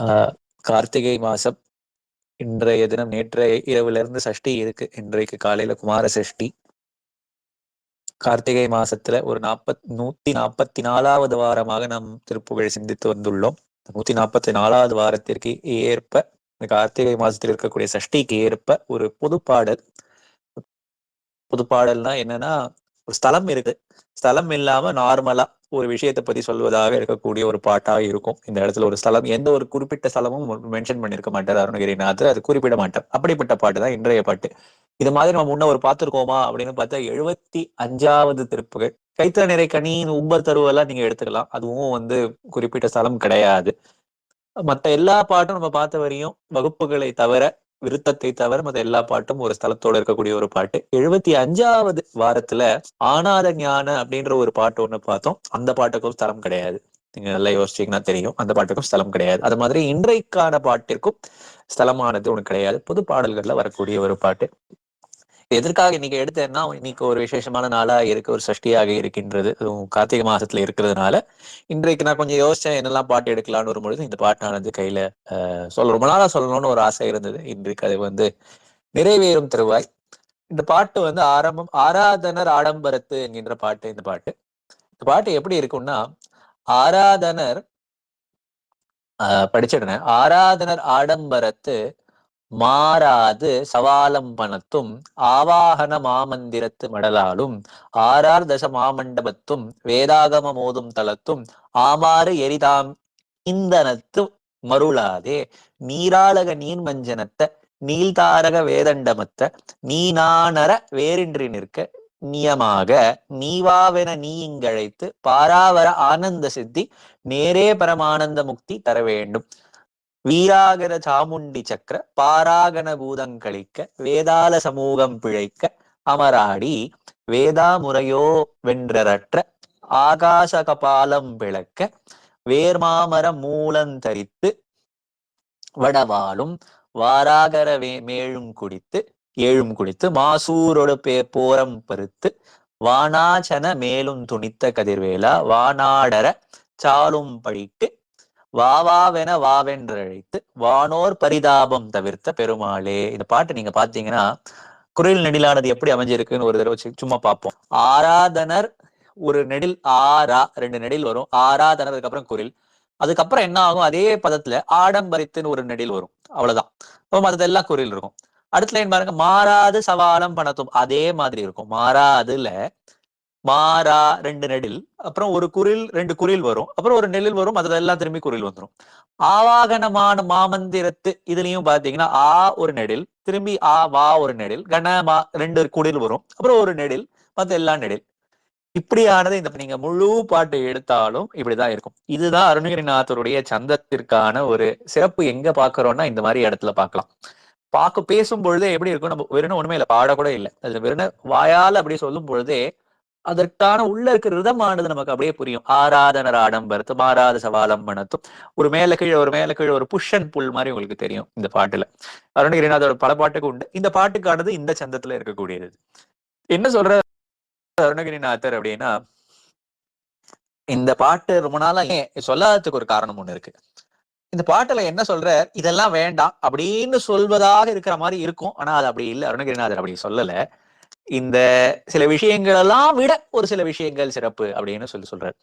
ஆஹ் கார்த்திகை மாசம் இன்றைய தினம் நேற்றைய இரவுல இருந்து சஷ்டி இருக்கு. இன்றைக்கு காலையில குமார சஷ்டி. கார்த்திகை மாசத்துல ஒரு நாற்பத் நூத்தி நாற்பத்தி நாலாவது வாரமாக நாம் திருப்புகழ் சிந்தித்து வந்துள்ளோம். நூத்தி நாற்பத்தி நாலாவது வாரத்திற்கு ஏற்ப இந்த கார்த்திகை மாசத்தில் இருக்கக்கூடிய சஷ்டிக்கு ஏற்ப ஒரு பொதுப்பாடல் புதுப்பாடல்னா என்னன்னா ஒரு ஸ்தலம் இருக்கு. ஸ்தலம் இல்லாம நார்மலா ஒரு விஷயத்தை பத்தி சொல்வதாக இருக்கக்கூடிய ஒரு பாட்டாக இருக்கும். இந்த இடத்துல ஒரு ஸ்தலம் எந்த ஒரு குறிப்பிட்ட ஸ்தலமும் மென்ஷன் பண்ணிருக்க மாட்டார் அருணகிரிநாதர். அது குறிப்பிட மாட்டார். அப்படிப்பட்ட பாட்டு தான் இன்றைய பாட்டு. இது மாதிரி நம்ம முன்ன ஒரு பார்த்திருக்கோமா அப்படின்னு பார்த்தா எழுபத்தி அஞ்சாவது திருப்புகள். கைத்த நிறை கனியின் உம்பர் தருவெல்லாம் நீங்க எடுத்துக்கலாம். அதுவும் வந்து குறிப்பிட்ட ஸ்தலம் கிடையாது. மத்த எல்லா பாட்டும் நம்ம பார்த்த வரையும் வகுப்புகளை தவிர விருத்தத்தை தவிர மற்ற எல்லா பாட்டும் ஒரு ஸ்தலத்தோட இருக்கக்கூடிய ஒரு பாட்டு. எழுபத்தி அஞ்சாவது வாரத்துல ஆனாத ஞான அப்படின்ற ஒரு பாட்டு ஒண்ணு பார்த்தோம். அந்த பாட்டுக்கும் ஸ்தலம் கிடையாது. நீங்க நல்லா யோசிச்சீங்கன்னா தெரியும். அந்த பாட்டுக்கும் ஸ்தலம் கிடையாது. அது மாதிரி இன்றைக்கான பாட்டிற்கும் ஸ்தலமானது ஒண்ணு கிடையாது. பொது பாடல்கள்ல வரக்கூடிய ஒரு பாட்டு. எதற்காக இன்னைக்கு எடுத்தேன்னா இன்னைக்கு ஒரு விசேஷமான நாளா இருக்கு ஒரு சஷ்டியாக இருக்கின்றது. அதுவும் கார்த்திகை மாசத்துல இருக்கிறதுனால இன்றைக்கு நான் கொஞ்சம் யோசிச்சேன் என்னெல்லாம் பாட்டு எடுக்கலாம்னு வரும்பொழுது இந்த பாட்டானது கையில சொல்ல ரொம்ப நாளா சொல்லணும்னு ஒரு ஆசை இருந்தது. இன்றைக்கு அது வந்து நிறைவேறும் தருவாய். இந்த பாட்டு வந்து ஆரம்பம் ஆராதனர் ஆடம்பரத்து என்கின்ற பாட்டு இந்த பாட்டு. இந்த பாட்டு எப்படி இருக்கும்னா ஆராதனர் ஆஹ் படிச்சிடுறேன். ஆராதனர் ஆடம்பரத்து மாறாது சவாலம்பனத்தும் ஆவாகன மாமந்திரத்து மடலாலும் ஆறார் தச மாமண்டபத்தும் வேதாகம மோதும் தலத்தும் ஆமாறு எரிதாம் இந்தனத்து மருளாதே. நீராளக நீர்மஞ்சனத்த நீள்தாரக வேதண்டமத்த நீனானர வேறின்றி நிற்க நியமாக நீவாவென நீ இங்கழைத்து பாராவர ஆனந்த சித்தி நேரே பரமானந்த முக்தி தர வேண்டும் வீராகர சாமுண்டி சக்கர பாராகன பூதங்களிக்க வேதால சமூகம் பிழைக்க அமராடி வேதா முறையோ வென்றரற்ற ஆகாச கபாலம் விளக்க வேர்மாமர மூலந்தரித்து வடவாளும் வாராகர வே மேழும் குடித்து ஏழும் குடித்து மாசூரொடு பே போரம் பருத்து வானாச்சன மேலும் துணித்த கதிர்வேலா வானாடர சாலும் பழிக்கு வாவாவென வாவென்றழைத்து வானோர் பரிதாபம் தவிர்த்த பெருமாளே. இந்த பாட்டு நீங்க பாத்தீங்கன்னா குரல் நெடிலானது எப்படி அமைஞ்சிருக்குன்னு ஒரு தடவை சும்மா பார்ப்போம் ஆராதனர் ஒரு நெடில் ஆரா ரெண்டு நெடில் வரும். ஆராதனர் அதுக்கப்புறம் குரில். அதுக்கப்புறம் என்ன ஆகும்? அதே பதத்துல ஆடம்பரித்துன்னு ஒரு நெடில் வரும். அவ்வளவுதான். அப்போ மற்றதெல்லாம் குரில் இருக்கும். அடுத்த லைன் பாருங்க மாறாது சவாலம் பணத்தும். அதே மாதிரி இருக்கும். மாறாதுல மாறா ரெண்டு நெடில் அப்புறம் ஒரு குரில் ரெண்டு குரில் வரும். அப்புறம் ஒரு நெழில் வரும் அதுல எல்லாம் திரும்பி குரில் வந்துடும் ஆவாகனமான மாமந்திரத்து இதுலயும் பாத்தீங்கன்னா ஆ ஒரு நெடில் திரும்பி ஆ வா ஒரு நெடில் கன மா ரெண்டு குடில் வரும். அப்புறம் ஒரு நெடில் மத்த எல்லா நெடில். இப்படியானது இந்த நீங்க முழு பாட்டு எடுத்தாலும் இப்படிதான் இருக்கும். இதுதான் அருணகிரிநாதருடைய சந்தத்திற்கான ஒரு சிறப்பு. எங்க பாக்குறோம்னா இந்த மாதிரி இடத்துல பார்க்கலாம். பார்க்க பேசும் பொழுதே எப்படி இருக்கும்? நம்ம வெறும் ஒண்ணுமே இல்லை பாடக்கூட இல்லை. அது வெறும் வாயால அப்படி சொல்லும் பொழுதே அதற்கான உள்ள இருக்கிற ரிதமானது நமக்கு அப்படியே புரியும். ஆராதனர் ஆடம்பரத்தும் ஆராத சவாலம் மனத்தும். ஒரு மேல கீழே ஒரு மேல கீழே ஒரு புஷன் புல் மாதிரி உங்களுக்கு தெரியும் இந்த பாட்டுல. அருணகிரிநாதோட பல பாட்டுக்கு உண்டு. இந்த பாட்டுக்கானது இந்த சந்தத்துல இருக்கக்கூடியது. என்ன சொல்ற அருணகிரிநாதர் அப்படின்னா இந்த பாட்டு ரொம்ப நாளா ஏன் சொல்லாததுக்கு ஒரு காரணம் ஒண்ணு இருக்கு. இந்த பாட்டுல என்ன சொல்ற இதெல்லாம் வேண்டாம் அப்படின்னு சொல்வதாக இருக்கிற மாதிரி இருக்கும். ஆனா அது அப்படி இல்லை. அருணகிரிநாதர் அப்படி சொல்லல. இந்த சில விஷயங்கள் எல்லாம் விட ஒரு சில விஷயங்கள் சிறப்பு அப்படின்னு சொல்லி சொல்றாரு.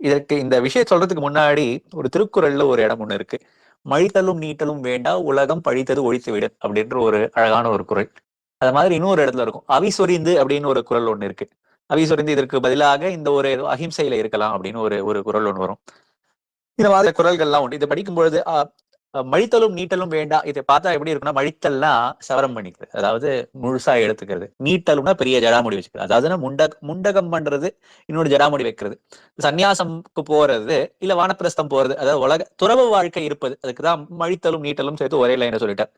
இதற்கு இந்த விஷயம் சொல்றதுக்கு முன்னாடி ஒரு திருக்குறள்ல ஒரு இடம் ஒண்ணு இருக்கு. மழித்தலும் நீட்டலும் வேண்டா உலகம் பழித்தது ஒழித்து விடு அப்படின்ற ஒரு அழகான ஒரு குறள் அது மாதிரி இன்னொரு இடத்துல இருக்கும். அவி சொரிந்து அப்படின்னு ஒரு குறள் ஒண்ணு இருக்கு. அவி சொரிந்து இதற்கு பதிலாக இந்த ஒரு அஹிம்சையில இருக்கலாம் அப்படின்னு ஒரு ஒரு குரல் ஒண்ணு வரும். இந்த மாதிரி குரல்கள்லாம் உண்டு. இதை படிக்கும் பொழுது அஹ், மழித்தலும் நீட்டலும் வேண்டாம் இதை பார்த்தா எப்படி இருக்குன்னா மழித்தல்னா சவரம் பண்ணிக்கிறது. அதாவது முழுசா எடுத்துக்கிறது. நீட்டலும்னா பெரிய ஜடாமுடி வச்சுக்கிறது. அதாவது முண்ட முண்டகம் பண்றது இன்னொரு ஜடாமுடி வைக்கிறது. சன்னியாசம்க்கு போறது இல்ல வானப்பிரஸ்தம் போறது அதாவது உலக துறவு வாழ்க்கை இருப்பது அதுக்குதான் மழித்தலும் நீட்டலும் சேர்த்து ஒரே லைனை சொல்லிட்டார்.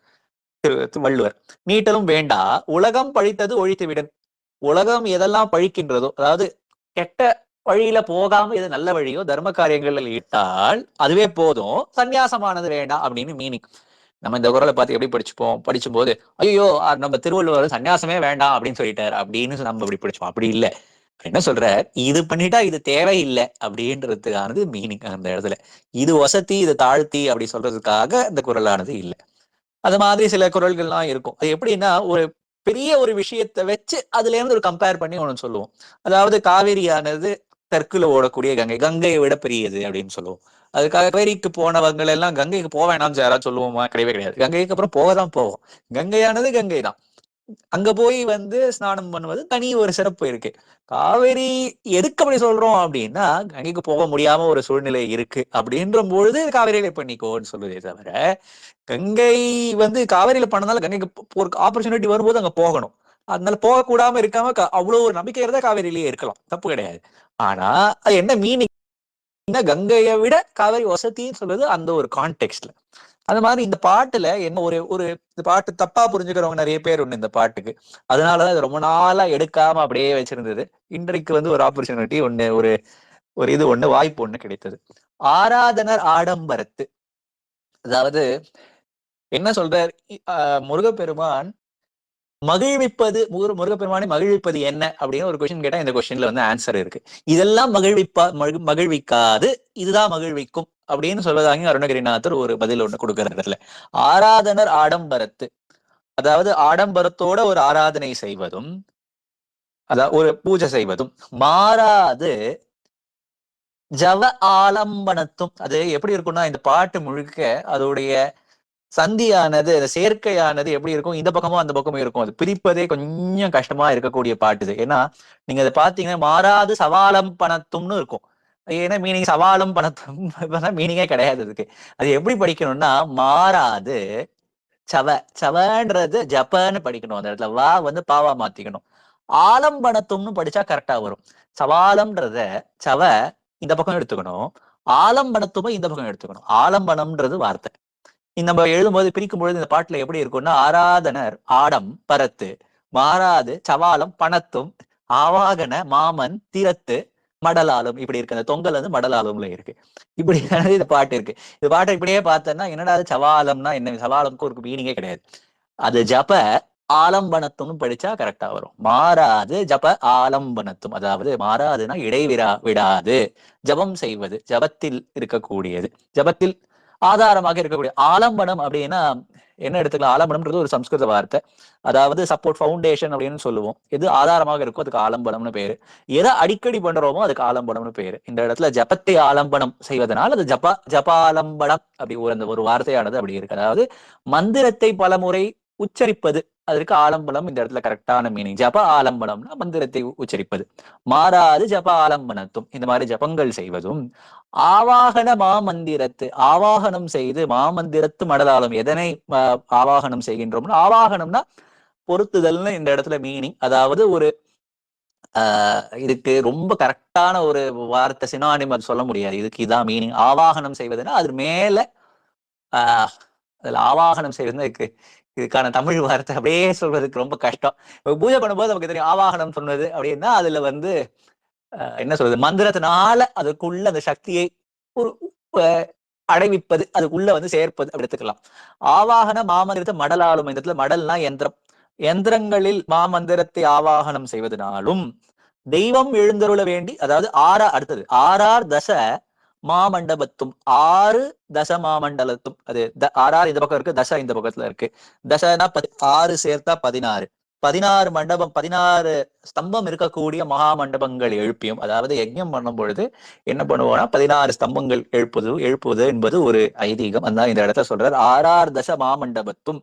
திரு வள்ளுவர். நீட்டலும் வேண்டா உலகம் பழித்தது ஒழித்து விடன் உலகம் எதெல்லாம் பழிக்கின்றதோ அதாவது கெட்ட வழியில போகாம எது நல்ல வழியோ தர்ம காரியங்களில் ஈட்டால் அதுவே போதும். சந்நியாசமானது வேண்டாம் அப்படின்னு மீனிங் நம்ம இந்த குரலை பார்த்து எப்படி படிச்சுப்போம்? படிச்சும்போது ஐயோ நம்ம திருவள்ளுவர் சன்னியாசமே வேண்டாம் அப்படின்னு சொல்லிட்டாரு அப்படின்னு நம்ம இப்படி படிச்சோம் அப்படி இல்லை. என்ன சொல்ற இது பண்ணிட்டா இது தேவையில்லை அப்படின்றதுக்கானது மீனிங் அந்த இடத்துல. இது வசதி இது தாழ்த்தி அப்படி சொல்றதுக்காக இந்த குரலானது இல்லை. அது மாதிரி சில குரல்கள்லாம் இருக்கும். அது எப்படின்னா ஒரு பெரிய ஒரு விஷயத்தை வச்சு அதுல இருந்து ஒரு கம்பேர் பண்ணி ஒன்று சொல்லுவோம். அதாவது காவேரியானது தெற்குல ஓடக்கூடிய கங்கை கங்கையை விட பெரியது அப்படின்னு சொல்லுவோம். அதுக்காக காவேரிக்கு போனவங்க எல்லாம் கங்கைக்கு போக வேணாம்னு யாராவது சொல்லுவோமா? கிடையவே கிடையாது. கங்கைக்கு அப்புறம் போக தான் போவோம். கங்கையானது கங்கை தான். அங்க போய் வந்து ஸ்நானம் பண்ணுவது தனி ஒரு சிறப்பு இருக்கு. காவேரி எதுக்கு அப்படி சொல்றோம் அப்படின்னா கங்கைக்கு போக முடியாம ஒரு சூழ்நிலை இருக்கு அப்படின்ற பொழுது காவேரியில பண்ணிக்கோன்னு சொல்லுதே தவிர கங்கை வந்து காவேரியில பண்ணதால கங்கைக்கு போ- ஒரு ஆப்பர்ச்சுனிட்டி வரும்போது அங்க போகணும். அதனால போகக்கூடாம இருக்காம க- அவ்வளவு ஒரு நம்பிக்கை இருந்தா காவேரியிலேயே இருக்கலாம். தப்பு கிடையாது. ஆனா அது என்ன மீனிங் கங்கையை விட காவேரி வசதின்னு சொல்றது அந்த ஒரு கான்டெக்ட்ல அந்த மாதிரி இந்த பாட்டுல என்ன ஒரு ஒரு இந்த பாட்டு தப்பா புரிஞ்சுக்கிறவங்க நிறைய பேர் உண்டு இந்த பாட்டுக்கு. அதனாலதான் இது ரொம்ப நாளா எடுக்காம அப்படியே வச்சிருந்தது. இன்றைக்கு வந்து ஒரு ஆப்பர்ச்சுனிட்டி ஒண்ணு ஒரு ஒரு இது ஒண்ணு வாய்ப்பு ஒண்ணு கிடைத்தது. ஆராதனர் ஆடம்பரத்து. அதாவது என்ன சொல்றார்? ஆஹ் முருகப்பெருமான் மகிழ்விப்பது முரு முருகப்பெருமானை மகிழ்விப்பது என்ன? அப்படின்னு ஒரு கொஸ்டின் கேட்டா இந்த கொஸ்டின்ல வந்து ஆன்சர் இருக்கு. இதெல்லாம் மகிழ்விப்பா மகிழ்- மகிழ்விக்காது. இதுதான் மகிழ்விக்கும். அப்படின்னு சொல்வதாக அருணகிரிநாதர் ஒரு பதில் ஒண்ணு கொடுக்கறதுல ஆராதனர் ஆடம்பரத்து. அதாவது ஆடம்பரத்தோட ஒரு ஆராதனை செய்வதும் அதாவது ஒரு பூஜை செய்வதும் மாறாது ஜவ ஆலம்பனத்தும். அது எப்படி இருக்கும்னா இந்த பாட்டு முழுக்க அதோடைய சந்தியானது அந்த சேர்க்கையானது எப்படி இருக்கும்? இந்த பக்கமும் அந்த பக்கமும் இருக்கும். அது பிரிப்பதே கொஞ்சம் கஷ்டமா இருக்கக்கூடிய பாட்டு இது. ஏன்னா நீங்க அதை பாத்தீங்கன்னா மாறாது சவாலம் பணத்தும்னு இருக்கும். ஏன்னா மீனிங் சவாலும் பணத்தும் மீனிங்கே கிடையாது அதுக்கு. அது எப்படி படிக்கணும்னா மாறாது சவ சவன்றது ஜப்பன்னு படிக்கணும். அந்த இடத்துல வா வந்து பாவா மாத்திக்கணும். ஆலம்பனத்தும்னு படிச்சா கரெக்டா வரும். சவாலம்ன்றத சவ இந்த பக்கம் எடுத்துக்கணும். ஆலம்பனத்துமை இந்த பக்கம் எடுத்துக்கணும். ஆலம்பனம்ன்றது வார்த்தை. நம்ம எழுதும்போது பிரிக்கும் பொழுது இந்த பாட்டுல எப்படி இருக்கும்னா ஆராதனர் ஆடம் பரத்து மாறாது சவாலம் பணத்தும் ஆவாகன மாமன் திறத்து மடலாலும். இப்படி இருக்கு. அந்த தொங்கல் வந்து மடலாலும்ல இருக்கு. இப்படி இந்த பாட்டு இருக்கு. இந்த பாட்டை இப்படியே பார்த்தோம்னா என்னடா அது சவாலம்னா என்ன? சவாலம்க்கு ஒரு மீனிங்கே கிடையாது. அது ஜப ஆலம்பனத்தும்னு படிச்சா கரெக்டா வரும். மாறாது ஜப ஆலம்பனத்தும். அதாவது மாறாதுன்னா இடைவிடா விடாது. ஜபம் செய்வது ஜபத்தில் இருக்கக்கூடியது. ஜபத்தில் ஆதாரமாக இருக்கக்கூடிய ஆலம்பனம் அப்படின்னா என்ன எடுத்துக்கலாம்? ஆலம்பனம்ன்றது ஒரு சம்ஸ்கிருத வார்த்தை. அதாவது சப்போர்ட் ஃபவுண்டேஷன் அப்படின்னு சொல்லுவோம். எது ஆதாரமாக இருக்கோ அதுக்கு ஆலம்பனம்னு பேரு. எதை அடிக்கடி பண்றோமோ அதுக்கு ஆலம்பனம்னு பேரு. இந்த இடத்துல ஜபத்தை ஆலம்பனம் செய்வதனால் அது ஜப ஜபாலம்பனம் அப்படி ஒரு அந்த ஒரு வார்த்தையானது அப்படி இருக்கு. அதாவது மந்திரத்தை பலமுறை உச்சரிப்பது. அதற்கு ஆலம்பனம் இந்த இடத்துல கரெக்டான மீனிங் ஜப ஆலம்பனம்னா மந்திரத்தை உச்சரிப்பது. மாறாது ஜப ஆலம்பனத்தும் இந்த மாதிரி ஜபங்கள் செய்வதும் ஆவாகன மாமந்திரத்து ஆவாகனம் செய்து மாமந்திரத்து மடலாலும் எதனை ஆவாகனம் செய்கின்றோம்னா ஆவாகனம்னா பொருத்துதல்னு இந்த இடத்துல மீனிங் அதாவது ஒரு ஆஹ் இதுக்கு ரொம்ப கரெக்டான ஒரு வார்த்தை சினானிம் அது சொல்ல முடியாது. இதுக்கு இதான் மீனிங் ஆவாகனம் செய்வதுன்னா அது மேல ஆஹ் அதுல ஆவாகனம் செய்வதுன்னா இதுக்கு இதுக்கான தமிழ் வார்த்தை அப்படியே சொல்றதுக்கு ரொம்ப கஷ்டம். பூஜை பண்ணும்போது நமக்கு தெரியும் ஆவாகனம் சொன்னது அப்படின்னா அதுல வந்து ஆஹ் என்ன சொல்றது? மந்திரத்தினால அதுக்குள்ள அந்த சக்தியை ஒரு அடைவிப்பது அதுக்குள்ள வந்து சேர்ப்பது அப்படி எடுத்துக்கலாம். ஆவாகன மாமந்திரத்தை மடலாலும் இந்த இடத்துல மடல்னா யந்திரம் எந்திரங்களில் மாமந்திரத்தை ஆவாகனம் செய்வதனாலும் தெய்வம் எழுந்தருள வேண்டி அதாவது ஆறா அடுத்தது ஆறார் தச மாமண்டபத்தும் ஆறு தச மாமண்டலத்தும் அது ஆறாறு இந்த பக்கம் இருக்கு தச இந்த பக்கத்துல இருக்கு. தசனா பதி ஆறு சேர்த்தா பதினாறு. பதினாறு மண்டபம் பதினாறு ஸ்தம்பம் இருக்கக்கூடிய மகா மண்டபங்கள் எழுப்பியும் அதாவது யஜ்யம் பண்ணும் பொழுது என்ன பண்ணுவோம்னா பதினாறு ஸ்தம்பங்கள் எழுப்புது எழுப்புவது என்பது ஒரு ஐதீகம். அதான் இந்த இடத்த சொல்றார். ஆறாறு தச மாமண்டபத்தும்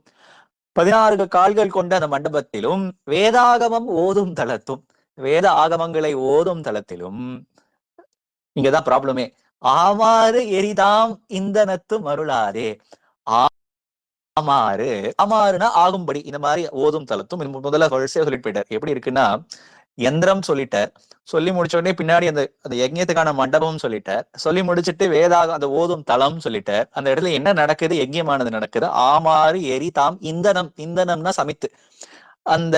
பதினாறு கால்கள் கொண்ட அந்த மண்டபத்திலும் வேதாகமம் ஓதும் தளத்தும் வேத ஆகமங்களை ஓதும் தளத்திலும் இங்கதான் ப்ராப்ளமே ஆமாறு எரிதாம் இந்தனத்து அருளாதே ஆமாறு. ஆமாறுனா ஆகும்படி. இந்த மாதிரி ஓதும் தளத்தும் முதல்ல வரிசையா சொல்லிட்டு போயிட்டார். எப்படி இருக்குன்னா யந்திரம் சொல்லிட்டார். சொல்லி முடிச்ச உடனே பின்னாடி அந்த அந்த யஜ்யத்துக்கான மண்டபம் சொல்லிட்டார். சொல்லி முடிச்சிட்டு வேதாக அந்த ஓதும் தளம் சொல்லிட்டார். அந்த இடத்துல என்ன நடக்குது? யஜ்யமானது நடக்குது. ஆமாறு எரி தாம் இந்தனம். இந்தனம்னா சமித்து. அந்த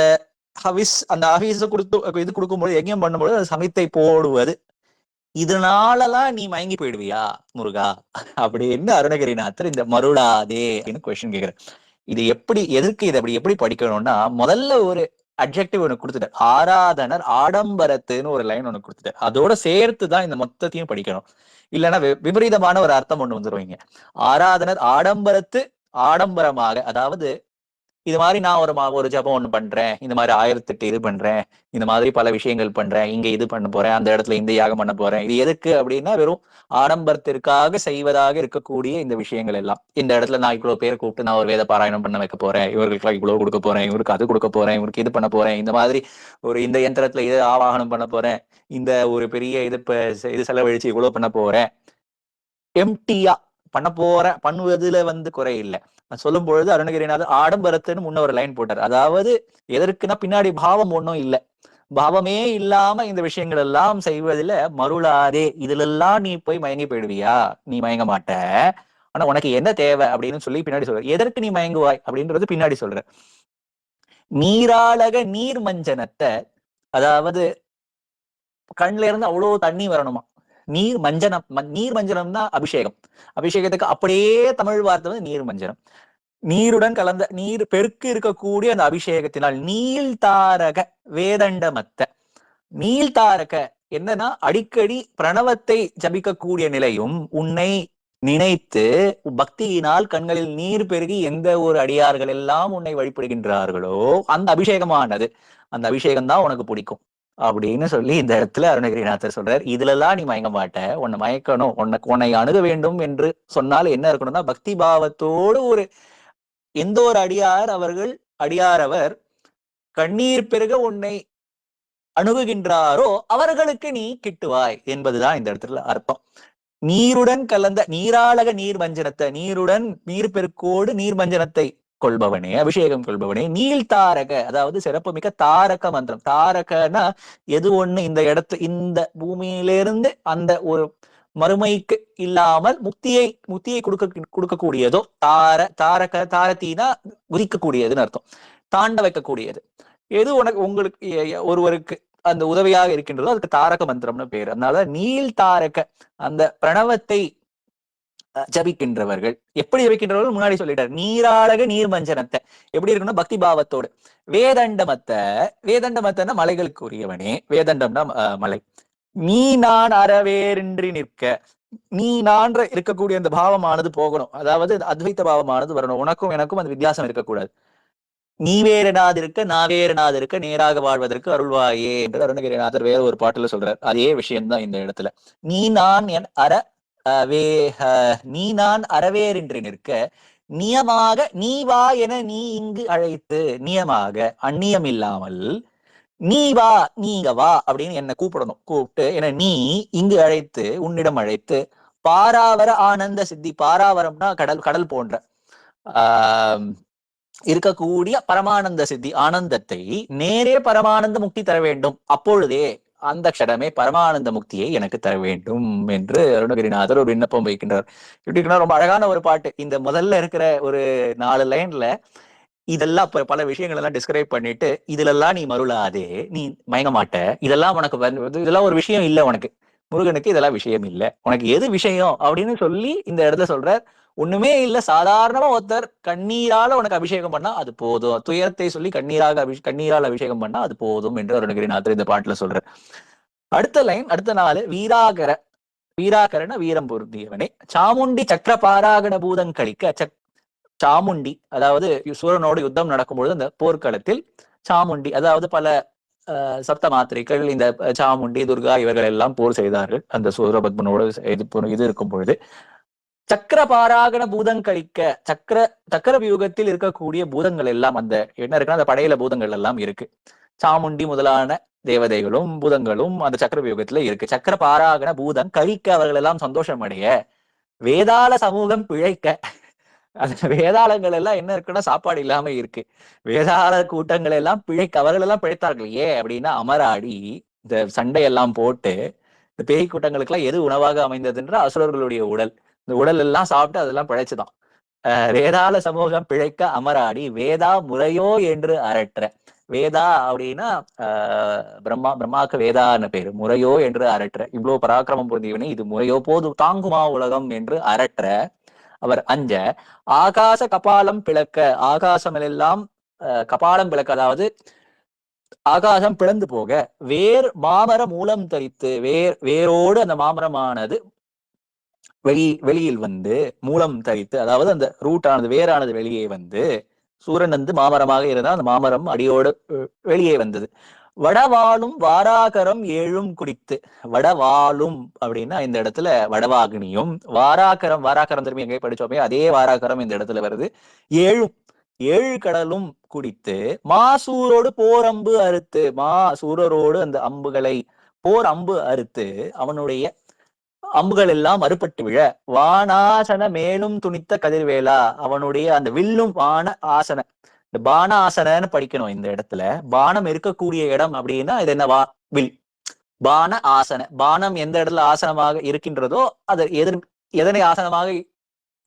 ஹவிஸ் அந்த ஹவிஸ கொடுத்து இது கொடுக்கும்போது யஜ்யம் பண்ணும்போது அது சமித்தை போடுவது. இதனாலலாம் நீ மயங்கி போயிடுவியா முருகா? அப்படின்னு அருணகிரிநாதர் இந்த மருளாதே அப்படின்னு கொஸ்டின் கேக்குறேன் இது எப்படி எதற்கு இது அப்படி எப்படி படிக்கணும்னா முதல்ல ஒரு அப்ஜெக்டிவ் ஒன்று கொடுத்துட்டார். ஆராதனர் ஆடம்பரத்துன்னு ஒரு லைன் ஒன்று கொடுத்துட்டார். அதோட சேர்த்து தான் இந்த மொத்தத்தையும் படிக்கணும். இல்லைன்னா வி- விபரீதமான ஒரு அர்த்தம் ஒண்ணு வந்துருவீங்க ஆராதனர் ஆடம்பரத்து ஆடம்பரமாக அதாவது இது மாதிரி நான் ஒரு ஒரு ஜபம் ஒன்று பண்றேன் இந்த மாதிரி ஆயிரத்தெட்டு இது பண்றேன் இந்த மாதிரி பல விஷயங்கள் பண்றேன் இங்க இது பண்ண போறேன் அந்த இடத்துல இந்த யாகம் பண்ண போறேன். இது எதுக்கு அப்படின்னா வெறும் ஆடம்பரத்திற்காக செய்வதாக இருக்கக்கூடிய இந்த விஷயங்கள் எல்லாம். இந்த இடத்துல நான் இவ்வளவு பேர் கூப்பிட்டு நான் ஒரு வேத பாராயணம் பண்ண வைக்க போறேன் இவர்களுக்கு இவ்வளவு கொடுக்க போறேன் இவருக்கு அது கொடுக்க போறேன் இவருக்கு இது பண்ண போறேன் இந்த மாதிரி ஒரு இந்த யந்திரத்துல இது ஆவாகனம் பண்ண போறேன் இந்த ஒரு பெரிய இது இது செலவழிச்சு இவ்வளவு பண்ண போறேன். எம்டியா பண்ண போற பண்ணுவதுல வந்து குறை இல்லை. சொல்லும் பொழுது அருணகிரிநாதர் ஆடம்பரத்துன்னு முன்ன ஒரு லைன் போட்டார். அதாவது எதற்குன்னா பின்னாடி பாவம் ஒன்றும் இல்லை. பாவமே இல்லாம இந்த விஷயங்கள் எல்லாம் செய்வதில் மருளாதே. இதுலெல்லாம் நீ போய் மயங்கி போயிடுவியா? நீ மயங்க மாட்ட. ஆனா உனக்கு என்ன தேவை அப்படின்னு சொல்லி பின்னாடி சொல்ற எதற்கு நீ மயங்குவாய் அப்படின்றது பின்னாடி சொல்ற நீராளக நீர் மஞ்சனத்தை அதாவது கண்ணுல இருந்து அவ்வளவு தண்ணி வரணுமா? நீர் மஞ்சனம் ம- நீர் தான் அபிஷேகம். அபிஷேகத்துக்கு அப்படியே தமிழ் வார்த்தை வந்து நீர் மஞ்சனம். நீருடன் கலந்த நீர் பெருக்கு இருக்கக்கூடிய அந்த அபிஷேகத்தினால் நீல் தாரக வேதண்டமத்த. நீல் தாரக என்னன்னா அடிக்கடி பிரணவத்தை ஜபிக்கக்கூடிய நிலையும் உன்னை நினைத்து பக்தியினால் கண்களில் நீர் பெருகி எந்த ஒரு அடியார்கள் எல்லாம் உன்னை வழிபடுகின்றார்களோ அந்த அபிஷேகமானது. அந்த அபிஷேகம் தான் உனக்கு பிடிக்கும். அப்படின்னு சொல்லி இந்த இடத்துல அருணகிரிநாதர் சொல்றார். இதுல எல்லாம் நீ மயங்க மாட்ட. உன்னை மயக்கணும். உன்னை உன்னை அணுக வேண்டும் என்று சொன்னால் என்ன இருக்கணும்னா பக்தி பாவத்தோடு ஒரு எந்த ஒரு அடியார் அவர்கள் அடியார் அவர் கண்ணீர் பெருக உன்னை அணுகுகின்றாரோ அவர்களுக்கு நீ கிட்டுவாய் என்பதுதான் இந்த இடத்துல அர்த்தம். நீருடன் கலந்த நீராளக நீர் மஞ்சனத்தை நீருடன் நீர் பெருக்கோடு நீர் மஞ்சனத்தை கொள்பவனே அபிஷேகம் கொள்பவனே நீல் தாரக அதாவது சிறப்புமிக்க தாரக மந்திரம். தாரகனா எது ஒண்ணு? இந்த இடத்து இந்த பூமியிலிருந்து அந்த ஒரு மறுமைக்கு இல்லாமல் முக்தியை முக்தியை கொடுக்க கொடுக்கக்கூடியதோ தார தாரக தாரத்தினா குதிக்கக்கூடியதுன்னு அர்த்தம். தாண்ட வைக்கக்கூடியது. எது உனக்கு உங்களுக்கு ஒருவருக்கு அந்த உதவியாக இருக்கின்றதோ அதுக்கு தாரக மந்திரம்னு பேர். அதனால நீல் தாரக அந்த பிரணவத்தை ஜபிக்கின்றவர்கள். எப்படி ஜபிக்கின்றவர்கள்? முன்னாடி சொல்லிட்டார். நீராழக நீர் மஞ்சனத்தை எப்படி இருக்குன்னா? பக்தி பாவத்தோடு. வேதண்டமத்தை வேதண்டமத்தன்னா மலைகளுக்கு உரியவனே வேதண்டம்னா மலை. நீ நான் அறவேறின்றி நிற்க. நீ நான்ற இருக்கக்கூடிய அந்த பாவமானது போகணும். அதாவது அத்வைத்த பாவமானது வரணும். உனக்கும் எனக்கும் அந்த வித்தியாசம் இருக்கக்கூடாது. நீ வேறனாதிருக்க நான் வேறனாதிருக்க நேராக வாழ்வதற்கு அருள்வாயே என்று அருணகிரிநாதர் வேற ஒரு பாட்டுல சொல்றார். அதே விஷயம்தான் இந்த இடத்துல. நீ நான் என் அற வே நீ நான் அறவேறின்றி நிற்க நியமாக நீ வா என நீ இங்கு அழைத்து நியமாக அந்நியம் இல்லாமல் நீ வா நீங்க வா அப்படின்னு என்ன கூப்பிடணும். கூப்பிட்டு என நீ இங்கு அழைத்து உன்னிடம் அழைத்து பாராவர ஆனந்த சித்தி பாராவரம்னா கடல் கடல் போன்ற ஆஹ் இருக்கக்கூடிய பரமானந்த சித்தி ஆனந்தத்தை நேரே பரமானந்த முக்தி தர வேண்டும். அப்பொழுதே அந்த க்ஷடமே பரமானந்த முக்தியை எனக்கு தர வேண்டும் என்று அருணகிரிநாதர் ஒரு விண்ணப்பம் வைக்கின்றார். எப்படி ரொம்ப அழகான ஒரு பாட்டு. இந்த முதல்ல இருக்கிற ஒரு நாலு லைன்ல இதெல்லாம் ப- பல விஷயங்கள் எல்லாம் டிஸ்கிரைப் பண்ணிட்டு இதுலெல்லாம் நீ மருளாதே நீ மயங்க மாட்ட இதெல்லாம் உனக்கு வந்து- இதெல்லாம் ஒரு விஷயம் இல்ல உனக்கு. முருகனுக்கு இதெல்லாம் விஷயம் இல்ல. உனக்கு எது விஷயம்? அப்படின்னு சொல்லி இந்த இடத்துல சொல்றார். ஒண்ணுமே இல்ல. சாதாரணமா ஒருத்தர் கண்ணீரால உனக்கு அபிஷேகம் பண்ணா அது போதும். துயரத்தை சொல்லி கண்ணீராக அபி கண்ணீரால் அபிஷேகம் பண்ணா அது போதும் என்று அருணகிரிநாதர் இந்த பாட்டுல சொல்றார். அடுத்த லைன் அடுத்த நாள் வீராகர வீராகரன வீரம் பொருந்தியவனே. சாமுண்டி சக்கர பாராகண பூதம் கழிக்க சக் சாமுண்டி அதாவது சூரனோடு யுத்தம் நடக்கும்பொழுது அந்த போர்க்களத்தில் சாமுண்டி அதாவது பல சப்த மாத்திரைகள் இந்த சாமுண்டி துர்கா இவர்கள் எல்லாம் போர் செய்தார்கள். அந்த சூரபத்மனோடு இது இது இருக்கும் பொழுது. சக்கர பாராகண பூதம் கழிக்க சக்கர சக்கர வியூகத்தில் இருக்கக்கூடிய பூதங்கள் எல்லாம் அந்த என்ன இருக்குன்னா அந்த படையில பூதங்கள் எல்லாம் இருக்கு. சாமுண்டி முதலான தேவதைகளும் பூதங்களும் அந்த சக்கர வியூகத்துல இருக்கு. சக்கர பாராகண பூதம் கழிக்க அவர்கள் எல்லாம் சந்தோஷம் அடைய வேதாள சமூகம் பிழைக்க. அந்த வேதாளங்கள் எல்லாம் என்ன இருக்குன்னா சாப்பாடு இல்லாம இருக்கு. வேதாள கூட்டங்கள் எல்லாம் பிழைக்க அவர்கள் எல்லாம் பிழைத்தார்கள். ஏன் அப்படின்னா அமராடி இந்த சண்டையெல்லாம் போட்டு இந்த பேய் கூட்டங்களுக்கு எல்லாம் எது உணவாக அமைந்ததுன்ற அசுரர்களுடைய உடல். இந்த உடல் எல்லாம் சாப்பிட்டு அதெல்லாம் பிழைச்சுதான். அஹ் வேதாள சமூகம் பிழைக்க அமராடி வேதா முறையோ என்று அரற்ற. வேதா அப்படின்னா ஆஹ் பிரம்மா பிரம்மாக்கு வேதான்னு பேரு. முறையோ என்று அரற்ற. இவ்வளவு பராக்கிரமம் புரிந்தவனே இது முறையோ போது தாங்குமா உலகம் என்று அரற்ற. அவர் அஞ்ச ஆகாச கபாலம் பிளக்க. ஆகாசம் எல்லாம் அஹ், கபாலம் பிளக்க. அதாவது ஆகாசம் பிளந்து போக. வேர் மாமர மூலம் தரித்து வேர் வேரோடு அந்த மாமரமானது வெளி வெளியில் வந்து மூலம் தரித்து அதாவது அந்த ரூட்டானது வேரானது வெளியே வந்து சூரன் வந்து மாமரமாக இருந்தால் அந்த மாமரம் அடியோடு வெளியே வந்தது. வடவாளும் வாராகரம் ஏழும் குடித்து வடவாளும் அப்படின்னா இந்த இடத்துல வடவாகினியும் வாராகரம் வாராகரம் திரும்பி எங்கே படிச்சோமே அதே வாராகரம் இந்த இடத்துல வருது. ஏழும் ஏழு கடலும் குடித்து மாசூரோடு போர் அம்பு அறுத்து மாசூரரோடு அந்த அம்புகளை போர் அம்பு அறுத்து அவனுடைய அம்புகள் எல்லாம் அறுபட்டு விழ. வானாசன மேலும் துணித்த கதிர்வேலா. அவனுடைய அந்த வில்லும் வான ஆசன. இந்த பான ஆசனன்னு படிக்கணும் இந்த இடத்துல. பானம் இருக்கக்கூடிய இடம் அப்படின்னா இது என்ன? வா வில். பான ஆசன. பானம் எந்த இடத்துல ஆசனமாக இருக்கின்றதோ அது எதன் எதனை ஆசனமாக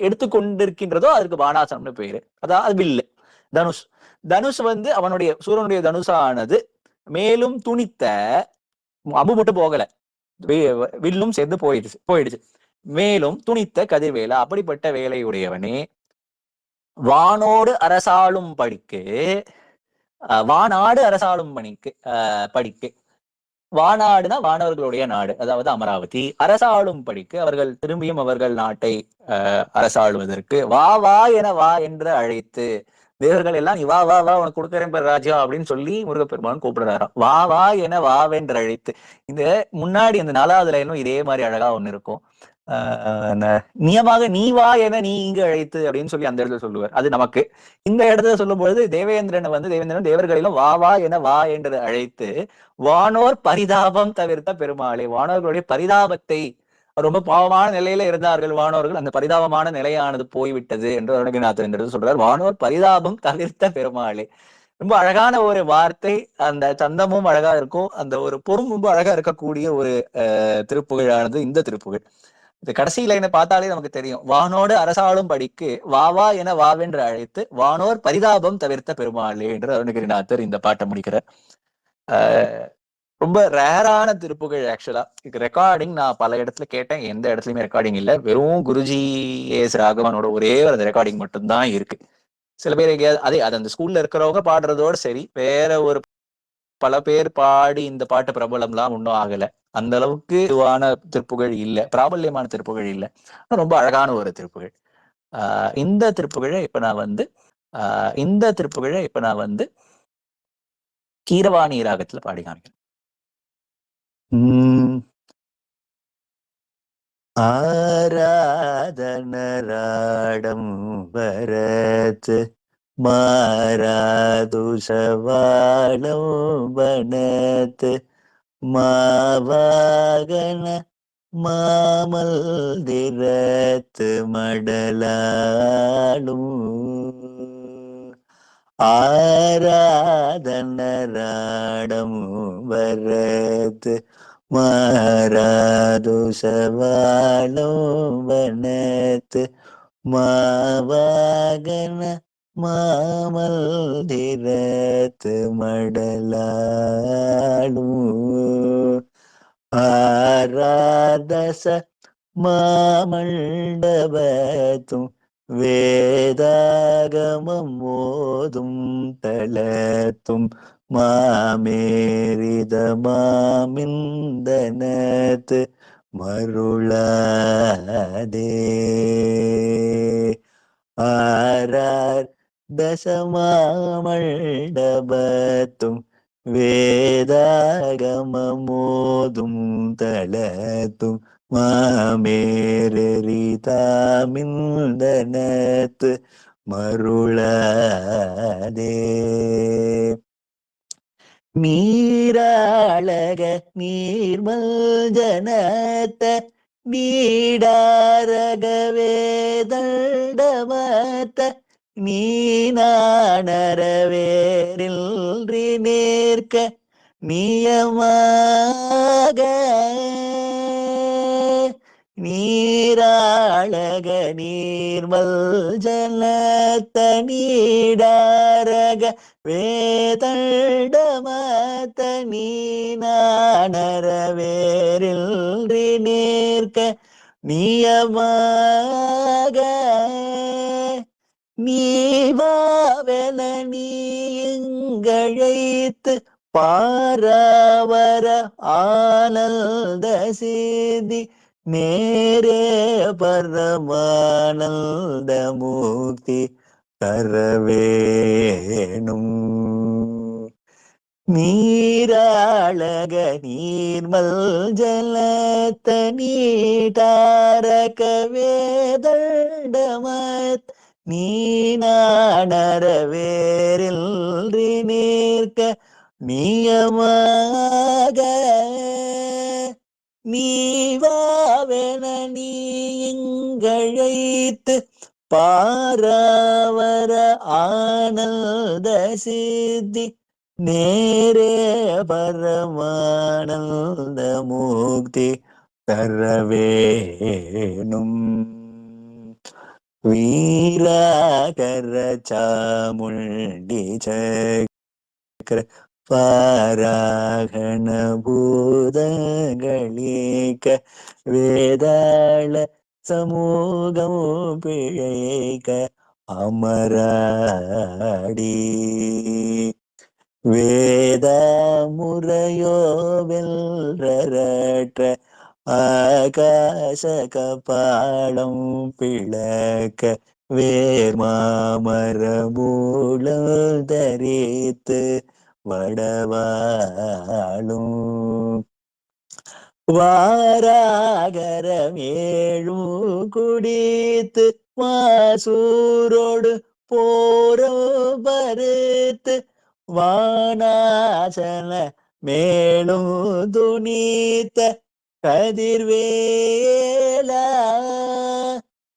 எடுத்துக்கொண்டிருக்கின்றதோ அதுக்கு பானாசனம்னு பேரு. அதாவது வில்லு. தனுஷ். தனுஷ் வந்து அவனுடைய சூரனுடைய தனுஷானது. மேலும் துணித்த அம்பு மட்டும் போகல. வில்லும் சேர்ந்து போயிடுச்சு போயிடுச்சு. மேலும் துணித்த கதிர்வேலா அப்படிப்பட்ட வேலையுடையவனே வானோடு அரசாளும் படிக்கு அஹ், வானாடு அரசாளும் பணிக்கு அஹ், படிக்கு. வானாடுனா வானவர்களுடைய நாடு அதாவது அமராவதி. அரசாளும் படிக்கு அவர்கள் திரும்பியும் அவர்கள் நாட்டை அஹ், அரசாளுவதற்கு வா வா என வா என்று அழைத்து தேவர்கள் எல்லாம் நீ வா வா வா உனக்கு கொடுக்குறேன் பெரு ராஜா அப்படின்னு சொல்லி முருகப்பெருமான் கூப்பிடுறாராம். வா வா என வாவென்று அழைத்து. இந்த முன்னாடி அந்த நாலாவது லைனும் இதே மாதிரி அழகா ஒண்ணு இருக்கும். ஆஹ் நியமாக நீ வா என நீ இங்கு அழைத்து அப்படின்னு சொல்லி அந்த இடத்துல சொல்லுவார். அது நமக்கு. இந்த இடத்துல சொல்லும் பொழுது தேவேந்திரனை வந்து தேவேந்திரன் தேவர்களிலும் வா வா என வா என்று அழைத்து வானோர் பரிதாபம் தவிர்த்த பெருமாளே வானோர்களுடைய பரிதாபத்தை ரொம்ப பாவமான நிலையில இருந்தார்கள் வானோர்கள். அந்த பரிதாபமான நிலையானது போய்விட்டது என்று அருணகிரிநாதர் என்று சொல்றார். வானோர் பரிதாபம் தவிர்த்த பெருமாளே. ரொம்ப அழகான ஒரு வார்த்தை. அந்த சந்தமும் அழகா இருக்கும். அந்த ஒரு பொறும் ரொம்ப அழகா இருக்கக்கூடிய ஒரு அஹ், திருப்புகழானது இந்த திருப்புகழ். இந்த கடைசி லைனை பார்த்தாலே நமக்கு தெரியும். வானோடு அரசாளும் படிக்கு வா வா என வாவென்று அழைத்து வானோர் பரிதாபம் தவிர்த்த பெருமாளே என்று அருணகிரிநாதர் இந்த பாட்டை முடிக்கிறார். ஆஹ் ரொம்ப ரேரான திருப்புகழ் ஆக்சுவலா ரெக்கார்டிங் நான் பல இடத்துல கேட்டேன். எந்த இடத்துலயுமே ரெக்கார்டிங் இல்ல. வெறும் குருஜி எஸ் ராகவனோட ஒரே ஒரு ரெக்கார்டிங் மட்டும்தான் இருக்கு. சில பேர் எங்கேயாவது அதே அது அந்த ஸ்கூல்ல இருக்கிறவங்க பாடுறதோட சரி. வேற ஒரு பல பேர் பாடி இந்த பாட்டு பிரபலம்லாம் ஒன்றும் ஆகல. அந்த அளவுக்கு இதுவான திருப்புகழ் இல்ல. பிராபல்யமான திருப்புகழ் இல்ல. ரொம்ப அழகான ஒரு திருப்புகழ் ஆஹ் இந்த திருப்புகழை இப்ப நான் வந்து ஆஹ் இந்த திருப்புகழை இப்ப நான் வந்து கீரவாணி ராகத்துல பாடி காமிக்கிறேன். உம் ஆராதனராடம் பரத் மாராதுஷவாளம் வனத் மாவாகன மாமல் திரத்து மடலாடும் ஆராதனராடம் வரத் மாராதுஷவாளம் வனத் மாவாகன மாமல் திரத்து மடலாடும் ஆராதச மாமண்டபத்தும் வேதாகமம் மோதும் தளத்தும் மாமேரித மாமிந்தனத்து மருளாதே ஆரார் தசமாமண்டபத்தும் வேதாகமமோதும் தளத்தும் மாமேரிதாமிந்தனத்து மருளாதே. நீராளக நீர்மல் ஜனத்த நீடாரக வேதண்டமத்த நீராழக நீர்மல் ஜலத்த நீடாரக வேதண்டமத்த நீனானரவேரில்றி நேர்க்க நியமாக நீவாவென நீங்கழைத்து பாராவர ஆனந்த சேதி நேரே பரமானந்த முக்தி தரவேணும். நீராளக நீர்மல் ஜலத்த நீட்டாரக வேதண்டமத். நீனாணர வேரில்றி நீர்க்க நியமாக நீவாவென நீ இங்கழைத்து பாராவர ஆனந்த சித்தி. நேரே பரமானந்த முக்தி தரவேணும் வீராகர சாமுண்டி சக்கர பாராகணபூதங்களேக்க வேதாள சமூகம் பிழைக்க அமராடி. வேத முறையோ ஆகாச கபாலம் பிளக்க வேர்மாமர மூலம் தரித்து வடவாளும் வாராகரமேழும் குடித்து வாசூரோடு போரோ பருத்து. வானாசன மேலும் துணித்த கதிர்வேல.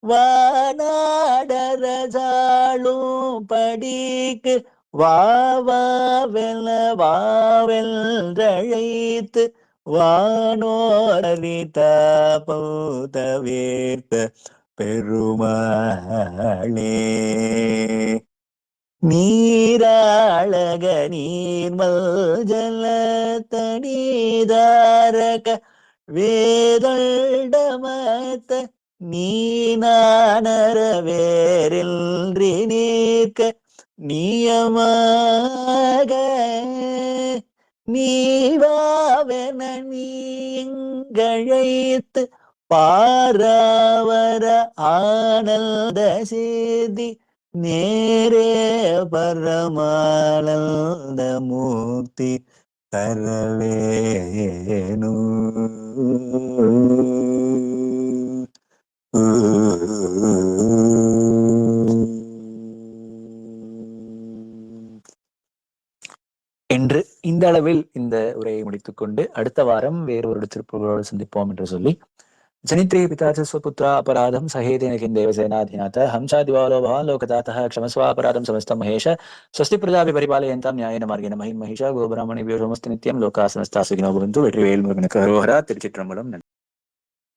வானாடரசாளும் படிக்கு வாவாவெல வாவென்றழைத்து வானோரித பௌதவேர்த்த பெருமாளே. நீராழக நீர்மல் ஜலத்தடிதாரக வேதமத்த நீ நீனானர வேரில்றி நீர்க்க நியமாக நீவாவென நீங்கழைத்து பாராவர ஆனந்த சேதி நேரே பரமானந்த மூர்த்தி தரவேனு. என்று இந்த அளவில் இந்த உரையை முடித்துக்கொண்டு அடுத்த வாரம் வேறு ஒரு திருப்பூரோடு சந்திப்போம் என்று சொல்லி. ஜனித்ரி பிதாச்ச ஸ்வபுத்ரா அபராதம் சஹேதேன கிந்தேவ சேனாதிநாத ஹம்சா திவாலோ பவான் லோகதாத்தः க்ஷமஸ்வாபராதம் சமஸ்தம் மகேஷ ஸ்வஸ்தி பிரஜாபி பரிபாலயந்தாம் ஞாயன மார்கேன மஹின் மகிஷா கோபிராமணிபியோ சமஸ்த நித்யம் லோகா சமஸ்தா சுகினோ பவந்து வெற்றிவேல் முருகனுக்கு அரோஹரா திருச்சிற்றம்பலம் நன்றி